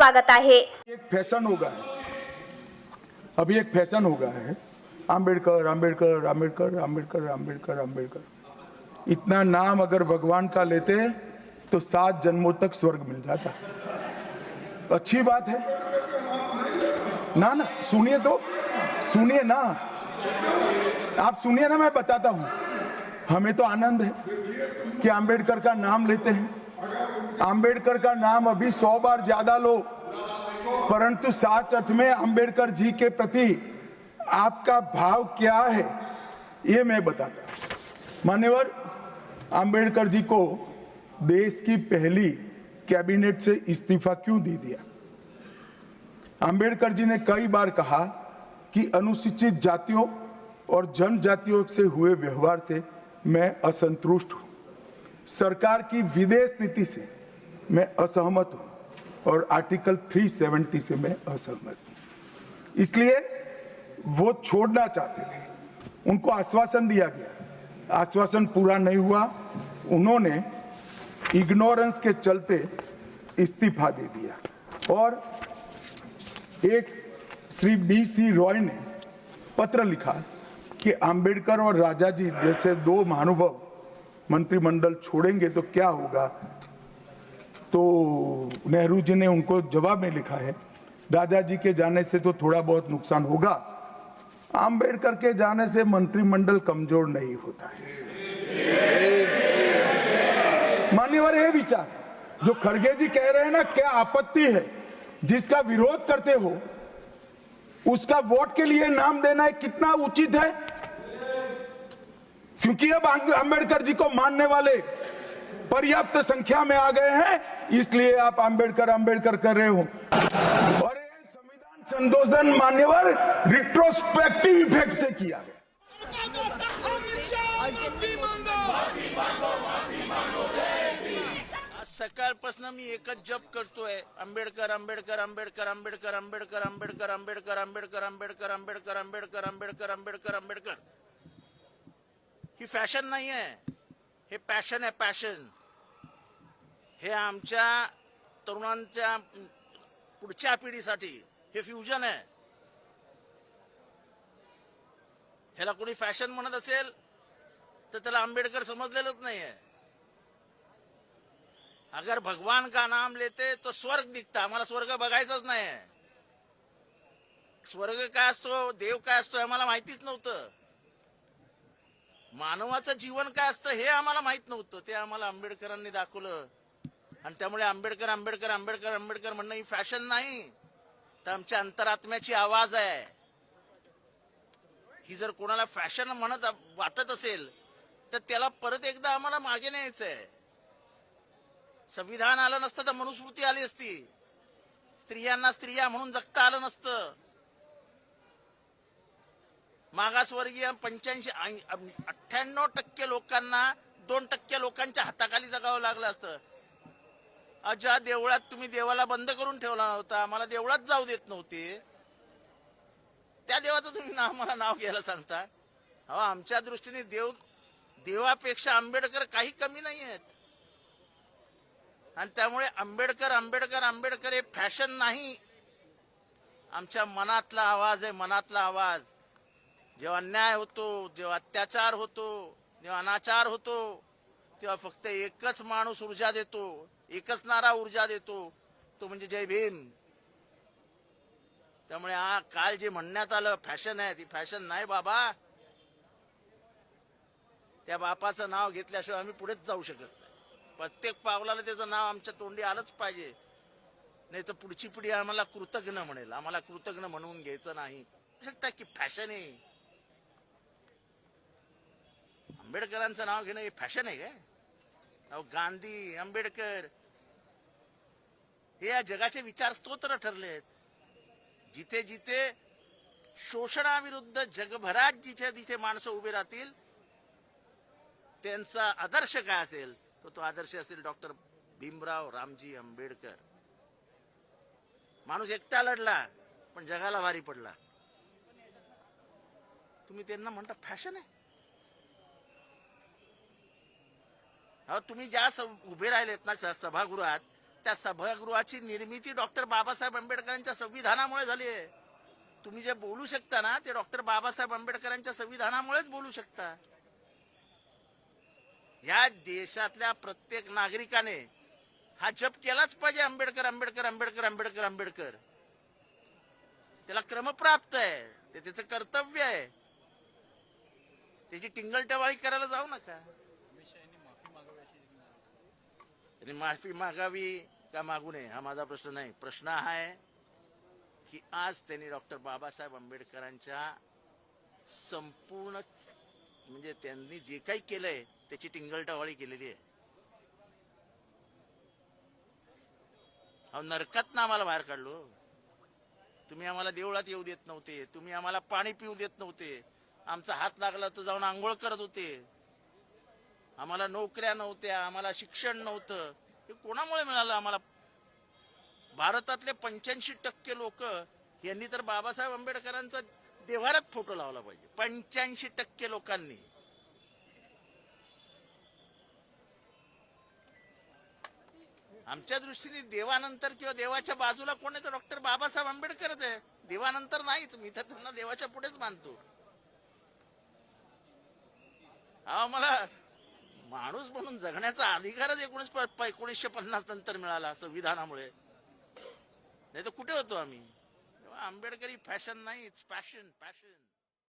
स्वागत आहे. एक फ़ैशन हो गया है अभी एक फ़ैशन हो गया है। आम्बेडकर आम्बेडकर आम्बेडकर आम्बेडकर आम्बेडकर आम्बेडकर इतना नाम अगर भगवान का लेते तो सात जन्मों तक स्वर्ग मिल जाता। अच्छी बात है। ना ना, सुनिए तो। सुनिए ना। आप सुनिए ना, मैं बताता हूँ। हमें तो आनंद है कि आम्बेडकर का नाम लेते हैं। आम्बेडकर का नाम अभी सौ बार ज़्यादा लो। परंतु सात अठ में अंबेडकर जी के प्रति आपका भाव क्या है, ये मैं बताता मान्यवर अंबेडकर जी को देश की पहली कैबिनेट से इस्तीफा क्यों दे दिया? अंबेडकर जी ने कई बार कहा कि अनुसूचित जातियों और जनजातियों से हुए व्यवहार से मैं असंतुष्ट हूँ। सरकार की विदेश नीति से मैं असहमत हूँ और आर्टिकल 370 से मैं असहमत हूँ। इसलिए वो छोड़ना चाहते थे। उनको आश्वासन दिया गया। आश्वासन पूरा नहीं हुआ। उन्होंने इग्नोरेंस के चलते इस्तीफा दे दिया। और एक श्री बी सी रॉय ने पत्र लिखा कि आंबेडकर और राजा जी जैसे दो महानुभव मंत्रिमंडल छोड़ेंगे तो क्या होगा? तो नेहरू जी ने उनको जवाब में लिखा है राजा जी के जाने से तो थोड़ा बहुत नुकसान होगा। अंबेडकर के जाने से मंत्रिमंडल कमज़ोर नहीं होता है। मान्यवर ये विचार, जो खड़गे जी कह रहे हैं ना, क्या आपत्ति है? जिसका विरोध करते हो, उसका वोट के लिए नाम देना है कितना उचित है? क्योंकि अब अंबेडकर जी को मानने वाले पर्याप्त संख्या में आ गए हैं इसलिए आप अंबेडकर अंबेडकर कर रहे हो और संविधान संशोधन मान्यवर रिट्रोस्पेक्टिव इफ़ेक्ट से किया गया सकाळपासून मी एकच जप करतोय आंबेडकर आंबेडकर आंबेडकर आंबेडकर आंबेडकर आंबेडकर आंबेडकर आंबेडकर आंबेडकर आंबेडकर आंबेडकर आंबेडकर आंबेडकर आंबेडकर ही फॅशन नाही आहे हे पॅशन आहे पॅशन हे आमच्या तरुणांच्या पुढच्या पिढीसाठी हे फ्युजन आहे. ह्याला कोणी फॅशन म्हणत असेल तर त्याला आंबेडकर समजलेलंच नाहीये. अगर भगवान का नाम लेते तो स्वर्ग दिखता. आम्हाला स्वर्ग बघायचाच नाही स्वर्ग काय असतो देव काय असतो आम्हाला माहितीच नव्हतं. मानवाचं जीवन काय असतं हे आम्हाला माहीत नव्हतं. ते आम्हाला आंबेडकरांनी दाखवलं. आणि त्यामुळे आंबेडकर आंबेडकर आंबेडकर आंबेडकर म्हणणं ही फॅशन नाही. तर आमच्या अंतरात्म्याची आवाज आहे. ही जर कोणाला फॅशन म्हणत वाटत असेल तर त्याला परत एकदा आम्हाला मागे न्यायचं आहे संविधान आलं नसतं तर मनुस्मृती आली असती. स्त्रियांना स्त्रिया म्हणून जगता आलं नसतं. मागासवर्गीय पंच्याऐंशी अठ्ठ्याण्णव टक्के लोकांना दोन टक्के लोकांच्या हाताखाली जगावं लागलं असतं. ज्या देवळात तुम्ही देवाला बंद करून ठेवला नव्हता आम्हाला देवळात जाऊ देत नव्हते. त्या देवाचं तुम्ही नाव मला नाव घ्यायला सांगता? अहो आमच्या दृष्टीने देव देवापेक्षा आंबेडकर काही कमी नाही आहेत. आणि त्यामुळे आंबेडकर आंबेडकर आंबेडकर हे फॅशन नाही. आमच्या मनातला आवाज आहे मनातला आवाज. जेव्हा अन्याय होतो जेव्हा अत्याचार होतो जेव्हा अनाचार होतो तेव्हा फक्त एकच माणूस ऊर्जा देतो एकच नारा ऊर्जा देतो तो म्हणजे जय भीम. त्यामुळे हा काल जे म्हणण्यात आलं फॅशन आहे ती फॅशन नाही बाबा. त्या बापाचं नाव घेतल्याशिवाय आम्ही पुढेच जाऊ शकत नाही. प्रत्येक पावलाला त्याचं नाव आमच्या तोंडी आलंच पाहिजे. नाही तर पुढची पिढी आम्हाला कृतज्ञ म्हणेल. आम्हाला कृतज्ञ म्हणून घ्यायचं नाही. शकता की फॅशन आहे. आंबेडकरांचं नाव घेणं हे फॅशन आहे काय? अहो गांधी आंबेडकर हे या जगाचे विचार स्तोत्र ठरलेत जिथे जिथे शोषणाविरुद्ध जगभरात जिथे जिथे माणसं उभी राहतील त्यांचा आदर्श काय असेल? तर तो आदर्श असेल डॉक्टर भीमराव रामजी आंबेडकर. माणूस एकटा लढला पण जगाला भारी पडला. तुम्ही त्यांना म्हणता फॅशन आहे? तुम्ही ज्या स- उभे राहिलेत ना सभागृहात त्या सभागृहाची निर्मिती डॉक्टर बाबासाहेब आंबेडकरांच्या संविधानामुळे झाली आहे. तुम्ही जे बोलू शकता ना ते डॉक्टर बाबासाहेब आंबेडकरांच्या संविधानामुळेच बोलू शकता. या देशातल्या प्रत्येक नागरिकाने हा जप केलाच पाहिजे आंबेडकर आंबेडकर आंबेडकर आंबेडकर आंबेडकर. त्याला क्रमप्राप्त आहे. ते त्याचं कर्तव्य आहे. त्याची टिंगलटवाळी करायला जाऊ नका. त्यांनी माफी मागावी का मागू नये हा माझा प्रश्न नाही. प्रश्न हा आहे की आज त्यांनी डॉक्टर बाबासाहेब आंबेडकरांच्या संपूर्ण म्हणजे त्यांनी जे काही केलंय त्याची टिंगलटावाळी केलेली आहे. अहो नरकात ना आम्हाला बाहेर काढलो. तुम्ही आम्हाला देवळात येऊ देत नव्हते तुम्ही आम्हाला पाणी पिऊ देत नव्हते. आमचा हात लागला तर जाऊन आंघोळ करत होते. आम्हाला नोकऱ्या नव्हत्या आम्हाला शिक्षण नव्हतं. हे कोणामुळे मिळालं आम्हाला? भारतातले पंच्याऐंशी टक्के लोक यांनी तर बाबासाहेब आंबेडकरांचा देव्हारात फोटो लावला पाहिजे. पंच्याऐंशी टक्के लोकांनी. आमच्या दृष्टीने देवानंतर किंवा देवाच्या बाजूला कोण आहे तर डॉक्टर बाबासाहेब आंबेडकरच आहे. देवानंतर नाहीच. मी तर त्यांना देवाच्या पुढेच मानतो. हा मला माणूस म्हणून जगण्याचा अधिकारच एकोणीस प- एकोणीसशे पन्नास नंतर मिळाला संविधानामुळे नाही तर कुठे होतो आम्ही? आंबेडकरी फॅशन नाही पॅशन पॅशन